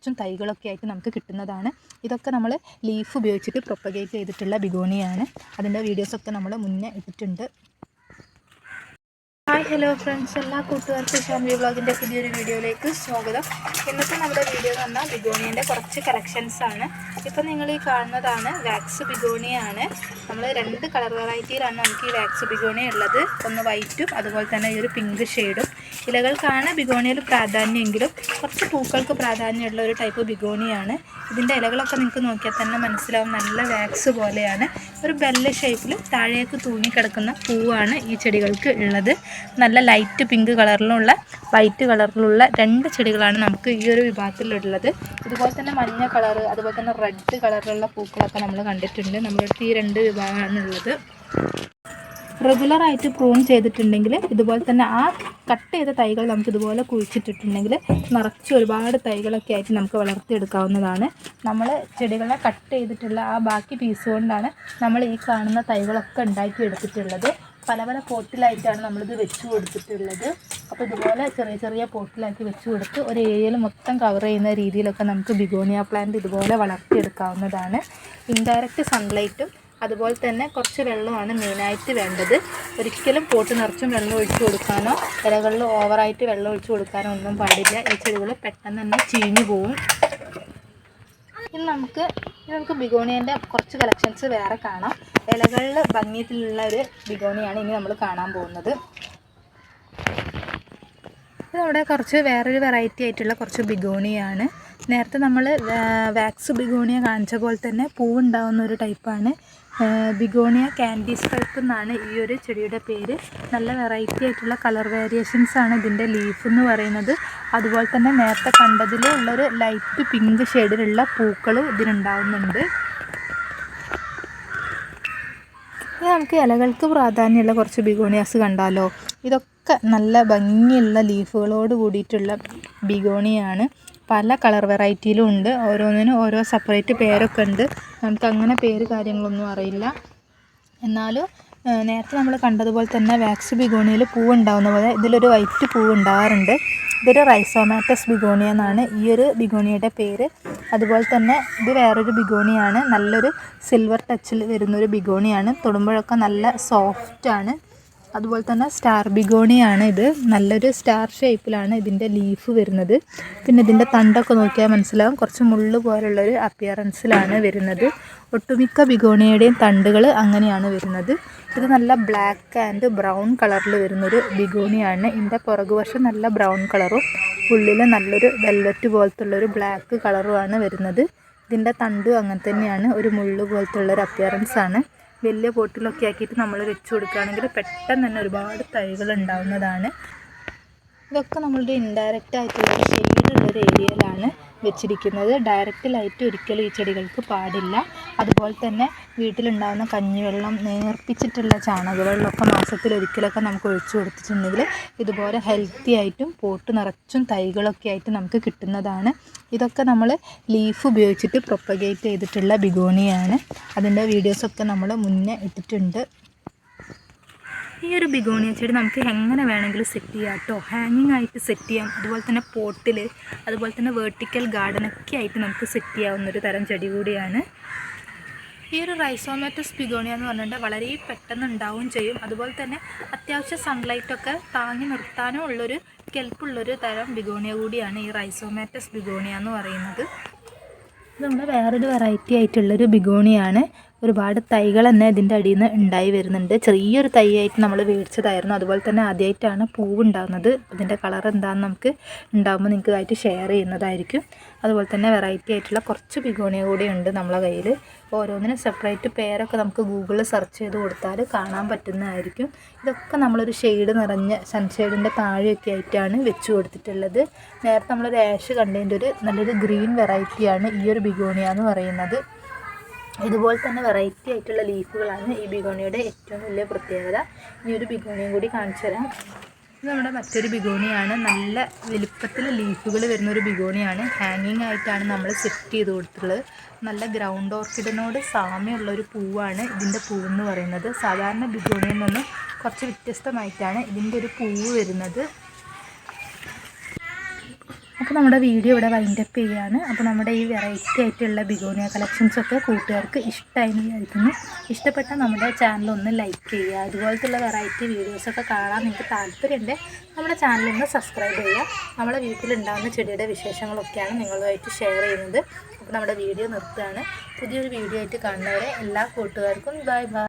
നിറച്ചും തൈകളൊക്കെ ആയിട്ട് നമുക്ക് കിട്ടുന്നതാണ്. ഇതൊക്കെ നമ്മൾ ലീഫ് ഉപയോഗിച്ചിട്ട് പ്രൊപ്പഗേറ്റ് ചെയ്തിട്ടുള്ള ബിഗോണിയാണ്. അതിന്റെ വീഡിയോസൊക്കെ നമ്മൾ മുന്നേ ഇട്ടിട്ടുണ്ട്. ഹായ് ഹലോ ഫ്രണ്ട്സ് എല്ലാ കൂട്ടുകാർക്കും ഫാമിലി വ്ളോഗിന്റെ പുതിയൊരു വീഡിയോയിലേക്ക് സ്വാഗതം. ഇന്നത്തെ നമ്മുടെ വീഡിയോ എന്ന് പറഞ്ഞാൽ ബിഗോണിയന്റെ കുറച്ച് കളക്ഷൻസ് ആണ്. ഇപ്പം നിങ്ങൾ ഈ കാണുന്നതാണ് വാക്സ് ബിഗോണിയാണ്. നമ്മൾ രണ്ട് കളർ വെറൈറ്റിയിലാണ് നമുക്ക് ഈ വാക്സ് ബിഗോണിയ ഉള്ളത്. ഒന്ന് വൈറ്റും അതുപോലെ തന്നെ ഈ ഒരു പിങ്ക് ഷെയ്ഡും ഇലകൾക്കാണ് ബിഗോണിയയിൽ പ്രാധാന്യമെങ്കിലും കുറച്ച് പൂക്കൾക്ക് പ്രാധാന്യമുള്ള ഒരു ടൈപ്പ് ബിഗോണിയാണ്. ഇതിന്റെ ഇലകളൊക്കെ നിങ്ങൾക്ക് നോക്കിയാൽ തന്നെ മനസ്സിലാവും. നല്ല വാക്സ് പോലെയാണ്. ഒരു ബെല്ല ഷേപ്പിൽ താഴേക്ക് തൂങ്ങിക്കിടക്കുന്ന പൂവാണ് ഈ ചെടികൾക്ക് ഉള്ളത്. നല്ല ലൈറ്റ് പിങ്ക് കളറിലുള്ള വൈറ്റ് കളറിലുള്ള രണ്ട് ചെടികളാണ് നമുക്ക് ഈ ഒരു വിഭാഗത്തിലുള്ളത്. ഇതുപോലെ തന്നെ മഞ്ഞ കളറ് അതുപോലെ തന്നെ റെഡ് കളറിലുള്ള പൂക്കളൊക്കെ നമ്മൾ കണ്ടിട്ടുണ്ട്. നമ്മുടെ ഈ രണ്ട് വിഭാഗമാണ് ഉള്ളത്. റെഗുലറായിട്ട് പ്രൂൺ ചെയ്തിട്ടുണ്ടെങ്കിൽ ഇതുപോലെ തന്നെ ആ കട്ട് ചെയ്ത തൈകൾ നമുക്ക് ഇതുപോലെ കുഴിച്ചിട്ടിട്ടുണ്ടെങ്കിൽ നിറച്ച് ഒരുപാട് തൈകളൊക്കെ ആയിട്ട് നമുക്ക് വളർത്തിയെടുക്കാവുന്നതാണ്. നമ്മൾ ചെടികളെ കട്ട് ചെയ്തിട്ടുള്ള ആ ബാക്കി പീസ് കൊണ്ടാണ് നമ്മൾ ഈ കാണുന്ന തൈകളൊക്കെ ഉണ്ടാക്കി എടുത്തിട്ടുള്ളത്. പല പല പോട്ടിലായിട്ടാണ് നമ്മളിത് വെച്ചു കൊടുത്തിട്ടുള്ളത്. അപ്പോൾ ഇതുപോലെ ചെറിയ ചെറിയ പോട്ടിലാക്കി വെച്ച് കൊടുത്ത് ഒരു ഏരിയയിൽ മൊത്തം കവർ ചെയ്യുന്ന രീതിയിലൊക്കെ നമുക്ക് ബിഗോണിയ പ്ലാന്റ് ഇതുപോലെ വളർത്തിയെടുക്കാവുന്നതാണ്. ഇൻഡയറക്റ്റ് സൺലൈറ്റും അതുപോലെ തന്നെ കുറച്ച് വെള്ളമാണ് മെയിനായിട്ട് വേണ്ടത്. ഒരിക്കലും പോട്ട് നിറച്ചും വെള്ളം ഒഴിച്ചു കൊടുക്കാനോ ഇലകളിൽ ഓവറായിട്ട് വെള്ളം ഒഴിച്ചു കൊടുക്കാനോ ഒന്നും പാടില്ല. ഈ ചെടികൾ പെട്ടെന്ന് തന്നെ ചീഞ്ഞു പോവും. ഇനി നമുക്ക് ഇനി നമുക്ക് ബിഗോണിയന്റെ കുറച്ച് കളക്ഷൻസ് വേറെ കാണാം. ഇലകളിൽ ഭംഗിയത്തിലുള്ള ഒരു ബിഗോണിയാണ് ഇനി നമ്മൾ കാണാൻ പോകുന്നത്. ഇത് നമ്മുടെ കുറച്ച് വേറൊരു വെറൈറ്റി ആയിട്ടുള്ള കുറച്ച് ബിഗോണിയാണ്. നേരത്തെ നമ്മൾ വാക്സ് ബിഗോണിയ കാണിച്ച പോലെ തന്നെ പൂവുണ്ടാവുന്ന ഒരു ടൈപ്പാണ് ബിഗോണിയ കാൻഡി സ്ട്രൈപ്പ് എന്നാണ് ഈ ഒരു ചെടിയുടെ പേര്. നല്ല വെറൈറ്റി ആയിട്ടുള്ള കളർ വേരിയേഷൻസ് ആണ് ഇതിന്റെ ലീഫ് എന്ന് പറയുന്നത്. അതുപോലെ തന്നെ നേരത്തെ കണ്ടതിലുള്ളൊരു ലൈറ്റ് പിങ്ക് ഷെയ്ഡിലുള്ള പൂക്കൾ ഇതിനുണ്ടാവുന്നുണ്ട്. നമുക്ക് ഇലകൾക്ക് പ്രാധാന്യമുള്ള കുറച്ച് ബിഗോണിയാസ് കണ്ടാലോ? ഇതൊക്കെ നല്ല ഭംഗിയുള്ള ലീഫുകളോട് കൂടിയിട്ടുള്ള ബിഗോണിയാണ്. പല കളർ വെറൈറ്റിയിലും ഉണ്ട്. ഓരോന്നിനും ഓരോ സെപ്പറേറ്റ് പേരൊക്കെ ഉണ്ട്. നമുക്ക് അങ്ങനെ പേര് കാര്യങ്ങളൊന്നും അറിയില്ല. എന്നാലും നേരത്തെ നമ്മൾ കണ്ടതുപോലെ തന്നെ വാക്സ് ബിഗോണിയിൽ പൂവുണ്ടാവുന്ന പോലെ ഇതിലൊരു വൈറ്റ് പൂവ് ഉണ്ടാവാറുണ്ട്. ഇതൊരു റൈസോമാറ്റസ് ബിഗോണിയ എന്നാണ് ഈ ഒരു ബിഗോണിയയുടെ പേര്. അതുപോലെ തന്നെ ഇത് വേറൊരു ബിഗോണിയാണ്. നല്ലൊരു സിൽവർ ടച്ചിൽ വരുന്നൊരു ബിഗോണിയാണ്. തൊടുമ്പോഴൊക്കെ നല്ല സോഫ്റ്റാണ്. അതുപോലെ തന്നെ സ്റ്റാർ ബിഗോണിയാണ് ഇത്. നല്ലൊരു സ്റ്റാർ ഷേപ്പിലാണ് ഇതിന്റെ ലീഫ് വരുന്നത്. പിന്നെ ഇതിന്റെ തണ്ടൊക്കെ നോക്കിയാൽ മനസ്സിലാവും. കുറച്ച് മുള്ള് പോലുള്ളൊരു അപ്പിയറൻസിലാണ് വരുന്നത്. ഒട്ടുമിക്ക ബിഗോണിയുടെയും തണ്ടുകൾ അങ്ങനെയാണ് വരുന്നത്. ഇത് നല്ല ബ്ലാക്ക് ആൻഡ് ബ്രൗൺ കളറിൽ വരുന്നൊരു ബിഗോണിയാണ്. ഇതിന്റെ പുറകുവശം നല്ല ബ്രൗൺ കളറും ഉള്ളിൽ നല്ലൊരു വെൽവെറ്റ് പോലത്തുള്ളൊരു ബ്ലാക്ക് കളറുമാണ് വരുന്നത്. ഇതിന്റെ തണ്ടും അങ്ങനെ തന്നെയാണ്. ഒരു മുള്ളു പോലത്തുള്ളൊരു അപ്പിയറൻസ് ആണ് വലിയ പോട്ടിലൊക്കെ ആക്കിയിട്ട് നമ്മൾ വെച്ച് കൊടുക്കുകയാണെങ്കിൽ പെട്ടെന്ന് തന്നെ ഒരുപാട് തൈകൾ ഉണ്ടാവുന്നതാണ്. ഇതൊക്കെ നമ്മളുടെ ഇൻഡയറക്റ്റ് ആയിട്ടുള്ള ഷെയ്ഡുള്ളൊരു ഏരിയയിലാണ് വെച്ചിരിക്കുന്നത്. ഡയറക്റ്റ് ലൈറ്റ് ഒരിക്കലും ഈ ചെടികൾക്ക് പാടില്ല. അതുപോലെ തന്നെ വീട്ടിലുണ്ടാകുന്ന കഞ്ഞിവെള്ളം നേർപ്പിച്ചിട്ടുള്ള ചാണകവെള്ളമൊക്കെ മാസത്തിൽ ഒരിക്കലൊക്കെ നമുക്ക് ഒഴിച്ചു കൊടുത്തിട്ടുണ്ടെങ്കിൽ ഇതുപോലെ ഹെൽത്തി ആയിട്ടും പോട്ട് നിറച്ചും തൈകളൊക്കെ ആയിട്ട് നമുക്ക് കിട്ടുന്നതാണ്. ഇതൊക്കെ നമ്മൾ ലീഫ് ഉപയോഗിച്ചിട്ട് പ്രൊപ്പഗേറ്റ് ചെയ്തിട്ടുള്ള ബിഗോണിയാണ്. അതിന്റെ വീഡിയോസൊക്കെ നമ്മൾ മുന്നേ ഇട്ടിട്ടുണ്ട്. ഈ ഒരു ബിഗോണിയ ചെടി നമുക്ക് എങ്ങനെ വേണമെങ്കിലും സെറ്റ് ചെയ്യാം കേട്ടോ ഹാങ്ങിങ് ആയിട്ട് സെറ്റ് ചെയ്യാം. അതുപോലെ തന്നെ പോട്ടിൽ അതുപോലെ തന്നെ വേർട്ടിക്കൽ ഗാർഡനൊക്കെ ആയിട്ട് നമുക്ക് സെറ്റ് ചെയ്യാവുന്ന ഒരു തരം ചെടി കൂടിയാണ്. ഈ ഒരു റൈസോമാറ്റസ് ബിഗോണിയ എന്ന് പറഞ്ഞിട്ടുണ്ടെങ്കിൽ വളരെ പെട്ടെന്ന് ഉണ്ടാവുകയും ചെയ്യും. അതുപോലെ തന്നെ അത്യാവശ്യം സൺലൈറ്റൊക്കെ താങ്ങി നിർത്താനും ഉള്ളൊരു കെൽപ്പുള്ളൊരു തരം ബിഗോണിയ കൂടിയാണ് ഈ റൈസോമാറ്റസ് ബിഗോണിയ എന്ന് പറയുന്നത്. ഇത് നമ്മുടെ വേറൊരു വെറൈറ്റി ആയിട്ടുള്ളൊരു ബിഗോണിയാണ്. ഒരുപാട് തൈകൾ തന്നെ ഇതിന്റെ അടിയിൽ നിന്ന് ഉണ്ടായി വരുന്നുണ്ട്. ചെറിയൊരു തൈ ആയിട്ട് നമ്മൾ മേടിച്ചതായിരുന്നു. അതുപോലെ തന്നെ ആദ്യമായിട്ടാണ് പൂവ് ഉണ്ടാകുന്നത് ഇതിന്റെ കളർ എന്താണെന്ന് നമുക്ക് ഉണ്ടാകുമ്പോൾ നിങ്ങൾക്ക് ആയിട്ട് ഷെയർ ചെയ്യുന്നതായിരിക്കും. അതുപോലെ തന്നെ വെറൈറ്റി ആയിട്ടുള്ള കുറച്ച് ബിഗോണിയ കൂടി ഉണ്ട് നമ്മളെ കയ്യിൽ. ഓരോന്നിനും സെപ്പറേറ്റ് പേരൊക്കെ നമുക്ക് ഗൂഗിളിൽ സെർച്ച് ചെയ്ത് കൊടുത്താൽ കാണാൻ പറ്റുന്നതായിരിക്കും. ഇതൊക്കെ നമ്മളൊരു ഷെയ്ഡ് നിറഞ്ഞ സൺഷെയ്ഡിന്റെ താഴെയൊക്കെ ആയിട്ടാണ് വെച്ച് കൊടുത്തിട്ടുള്ളത്. നേരത്തെ നമ്മളൊരു ആഷ് കണ്ടതിന്റെ ഒരു നല്ലൊരു ഗ്രീൻ വെറൈറ്റിയാണ് ഈ ഒരു ബിഗോണിയ എന്ന് പറയുന്നത്. ഇതുപോലെ തന്നെ വെറൈറ്റി ആയിട്ടുള്ള ലീഫുകളാണ് ഈ ബിഗോണിയുടെ ഏറ്റവും വലിയ പ്രത്യേകത. ഇനി ഒരു ബിഗോണിയും കൂടി കാണിച്ചു തരാം. ഇത് നമ്മുടെ മറ്റൊരു ബിഗോണിയാണ്. നല്ല വലുപ്പത്തിൽ ലീഫുകൾ വരുന്ന ഒരു ബിഗോണിയാണ്. ഹാങ്ങിങ് ആയിട്ടാണ് നമ്മൾ സെറ്റ് ചെയ്ത് കൊടുത്തിട്ടുള്ളത്. നല്ല ഗ്രൗണ്ട് ഓർക്കിഡിനോട് സാമ്യമുള്ള ഒരു പൂവാണ് ഇതിന്റെ പൂവെന്ന് പറയുന്നത്. സാധാരണ ബിഗോണിയിൽ നിന്നും കുറച്ച് വ്യത്യസ്തമായിട്ടാണ് ഇതിന്റെ ഒരു പൂവ് വരുന്നത്. അപ്പോൾ നമ്മുടെ വീഡിയോ ഇവിടെ വൈൻഡപ്പ് ചെയ്യുകയാണ് അപ്പോൾ നമ്മുടെ ഈ വെറൈറ്റി ആയിട്ടുള്ള ബിഗോണിയ കളക്ഷൻസൊക്കെ കൂട്ടുകാർക്ക് ഇഷ്ടമായി വിചാരിക്കുന്നു. ഇഷ്ടപ്പെട്ടാൽ നമ്മുടെ ചാനൽ ഒന്ന് ലൈക്ക് ചെയ്യുക. അതുപോലത്തുള്ള വെറൈറ്റി വീഡിയോസൊക്കെ കാണാൻ നിങ്ങൾക്ക് താല്പര്യമുണ്ട് നമ്മുടെ ചാനലൊന്ന് സബ്സ്ക്രൈബ് ചെയ്യുക. നമ്മുടെ വീട്ടിലുണ്ടാകുന്ന ചെടിയുടെ വിശേഷങ്ങളൊക്കെയാണ് നിങ്ങളുമായിട്ട് ഷെയർ ചെയ്യുന്നത്. അപ്പോൾ നമ്മുടെ വീഡിയോ നിർത്തുകയാണ്. പുതിയൊരു വീഡിയോ ആയിട്ട് കാണുന്നവരെ എല്ലാ കൂട്ടുകാർക്കും ബൈ ബൈ